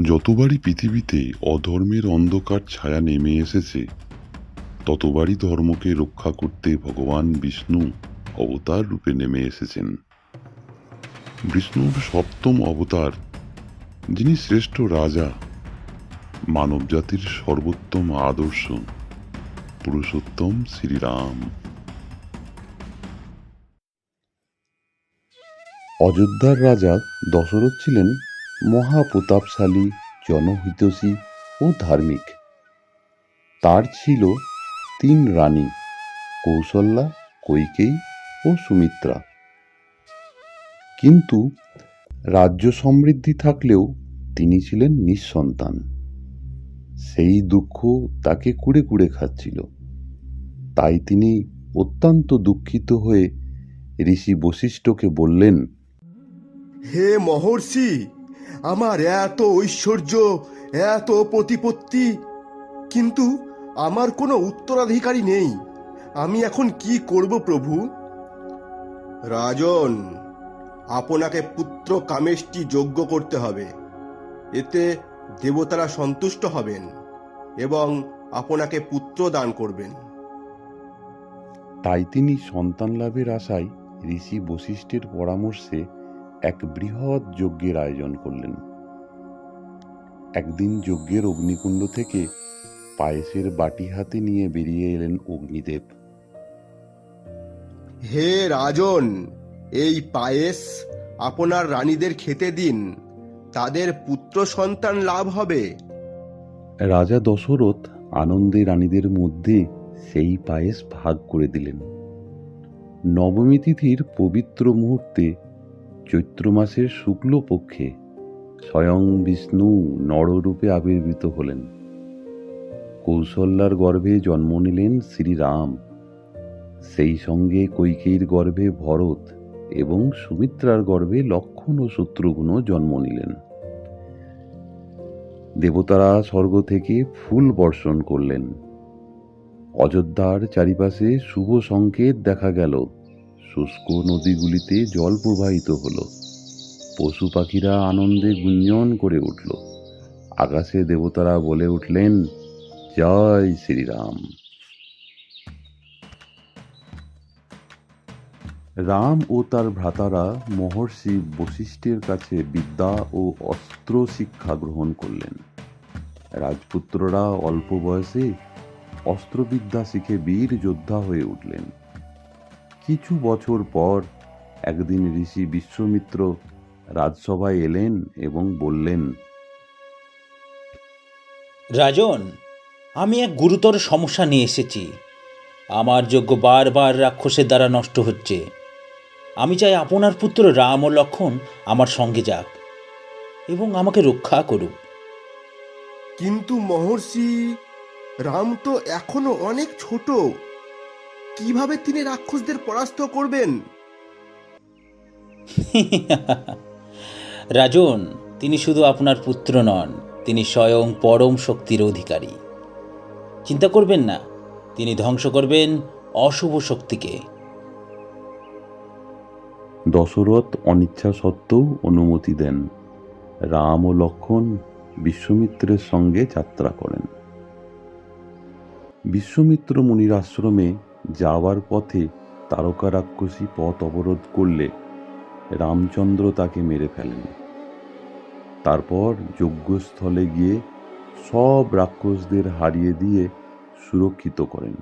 যতবারই পৃথিবীতে অধর্মের অন্ধকার ছায়া নেমে এসেছে, ততবারই ধর্মকে রক্ষা করতে ভগবান বিষ্ণু অবতার রূপে নেমে এসেছেন। বিষ্ণুর সপ্তম অবতার, যিনি শ্রেষ্ঠ রাজা, মানবজাতির সর্বোত্তম আদর্শ, পুরুষোত্তম শ্রীরাম। অযোধ্যার রাজা দশরথ ছিলেন মহাপ্রতাপশালী, জনহিতৈষী ও ধার্মিক। তার ছিল তিন রানী, কৌশল্যা, কৈকেয়ী ও সুমিত্রা। কিন্তু রাজ্য সমৃদ্ধি থাকলেও তিনি ছিলেন নিঃসন্তান। সেই দুঃখ তাকে কুড়ে কুড়ে খাচ্ছিল। তাই তিনি অত্যন্ত দুঃখিত হয়ে ঋষি বশিষ্ঠকে বললেন, হে মহর্ষি আমার এত ঐশ্বর্য এত প্রতিপত্তি কিন্তু আমার কোনো উত্তরাধিকারী নেই। আমি এখন কি করব প্রভু? রাজন আপনাকে পুত্র কামেষ্টি যোগ্য করতে হবে। এতে দেবতারা সন্তুষ্ট হবেন এবং আপনাকে পুত্র দান করবেন। তাই তিনি সন্তান লাভের আশায় ঋষি বশিষ্ঠের পরামর্শে এক বৃহৎ যজ্ঞের আয়োজন করলেন। একদিন যজ্ঞের অগ্নিকুণ্ড থেকে পায়েসের বাটি হাতে নিয়ে বেরিয়ে এলেন অগ্নিদেব। হে রাজন এই পায়েস আপনার রানীদের খেতে দিন তাদের পুত্র সন্তান লাভ হবে। রাজা দশরথ আনন্দে রানীদের মধ্যে সেই পায়েস ভাগ করে দিলেন। নবমী তিথির পবিত্র মুহূর্তে চৈত্র মাসের শুক্লপক্ষে স্বয়ং বিষ্ণু নররূপে আবির্ভূত হলেন। কৌশল্যার গর্ভে জন্ম নিলেন শ্রীরাম। সেই সঙ্গে কৈকেয়ীর গর্ভে ভরত এবং সুমিত্রার গর্ভে লক্ষণ ও শত্রুঘ্ন জন্ম নিলেন। দেবতারা স্বর্গ থেকে ফুল বর্ষণ করলেন। অযোধ্যার চারিপাশে শুভ সংকেত দেখা গেল। শুষ্ক নদীগুলিতে জল প্রবাহিত হলো। পশু পাখিরা আনন্দে গুঞ্জন করে উঠল। আকাশে দেবতারা বলে উঠলেন, জয় শ্রীরাম। রাম ও তার ভ্রাতারা মহর্ষি বশিষ্ঠের কাছে বিদ্যা ও অস্ত্র শিক্ষা গ্রহণ করলেন। রাজপুত্ররা অল্প বয়সে অস্ত্রবিদ্যা শিখে বীর যোদ্ধা হয়ে উঠলেন। কিছু বছর পর একদিন ঋষি বিশ্বমিত্র রাজসভায় এলেন এবং বললেন রাজন আমি এক গুরুতর সমস্যা নিয়ে এসেছি। আমার যোগ্য বারবার রাক্ষসের দ্বারা নষ্ট হচ্ছে। আমি চাই আপনার পুত্র রাম ও লক্ষণ আমার সঙ্গে যাক এবং আমাকে রক্ষা করুক। কিন্তু মহর্ষি রাম তো এখনও অনেক ছোট। কীভাবে তিনি রাক্ষসদের পরাস্ত করবেন? রাজন তিনি শুধু আপনার পুত্র নন তিনি স্বয়ং পরম শক্তির অধিকারী। চিন্তা করবেন না তিনি ধ্বংস করবেন অশুভ শক্তিকে। দশরথ অনিচ্ছা সত্ত্বেও অনুমতি দেন। রাম ও লক্ষণ বিশ্বমিত্রের সঙ্গে যাত্রা করেন। বিশ্বমিত্র মুনির আশ্রমে যাওয়ার পথে তারকা রাক্ষসী পথ অবরোধ করলে রামচন্দ্র তাকে মেরে ফেলেন। তারপর যজ্ঞস্থলে গিয়ে সব রাক্ষসদের হারিয়ে দিয়ে সুরক্ষিত করেন।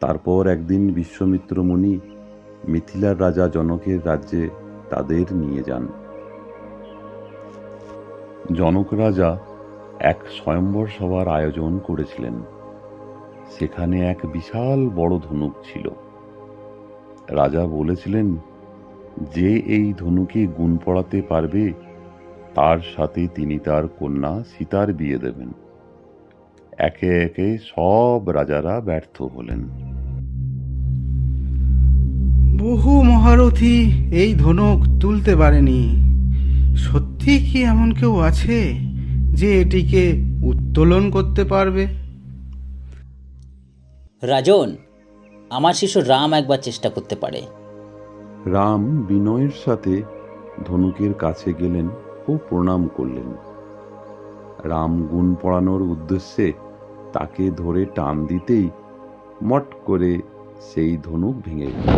তারপর একদিন বিশ্বমিত্র মুনি মিথিলার রাজা জনকের রাজ্যে তাদের নিয়ে যান। জনক রাজা এক স্বয়ম্বর সভার আয়োজন করেছিলেন। সেখানে এক বিশাল বড় ধনুক ছিল। রাজা বলেছিলেন, যে এই ধনুকে গুণ পড়াতে পারবে, তার সাথে তিনি তার কন্যা সীতার বিয়ে দেবেন। একে একে সব রাজারা ব্যর্থ হলেন। বহু মহারথী এই ধনুক তুলতে পারেনি। সত্যি কি এমন কেউ আছে যে এটিকে উত্তোলন করতে পারবে? রাজন আমার শিশু রাম একবার চেষ্টা করতে পারে। রাম বিনয়ের সাথে ধনুকের কাছে গেলেন ও প্রণাম করলেন। রাম গুণ পড়ানোর উদ্দেশ্যে তাকে ধরে টান দিতেই মট করে সেই ধনুক ভেঙে গেল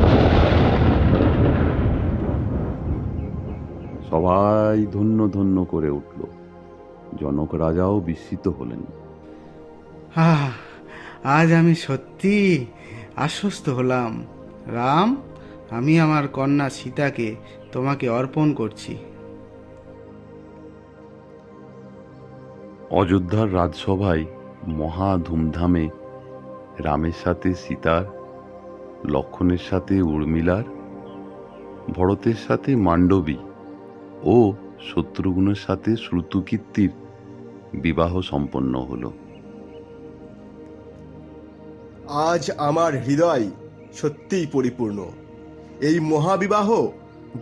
সবাই ধন্য ধন্য করে উঠল। জনক রাজাও বিস্মিত হলেন। আহ আজ আমি সত্যি আশ্বস্ত হলাম। রাম, আমি আমার কন্যা সীতাকে তোমাকে অর্পণ করছি। অযোধ্যার রাজসভায় মহা ধুমধামে রামের সাথে সীতার, লক্ষণের সাথে উর্মিলার, ভরতের সাথে মান্ডবী ও শত্রুঘ্নের সাথে শ্রুতুকীর্তির বিবাহ সম্পন্ন হলো। আজ আমার হৃদয় সত্যিই পরিপূর্ণ। এই মহাবিবাহ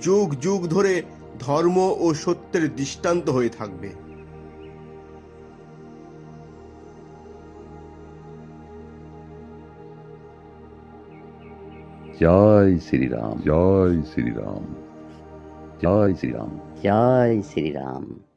যুগ যুগ ধরে ধর্ম ও সত্যের দৃষ্টান্ত হয়ে থাকবে। জয় শ্রীরাম জয় শ্রীরাম জয় শ্রীরাম। জয় শ্রীরাম।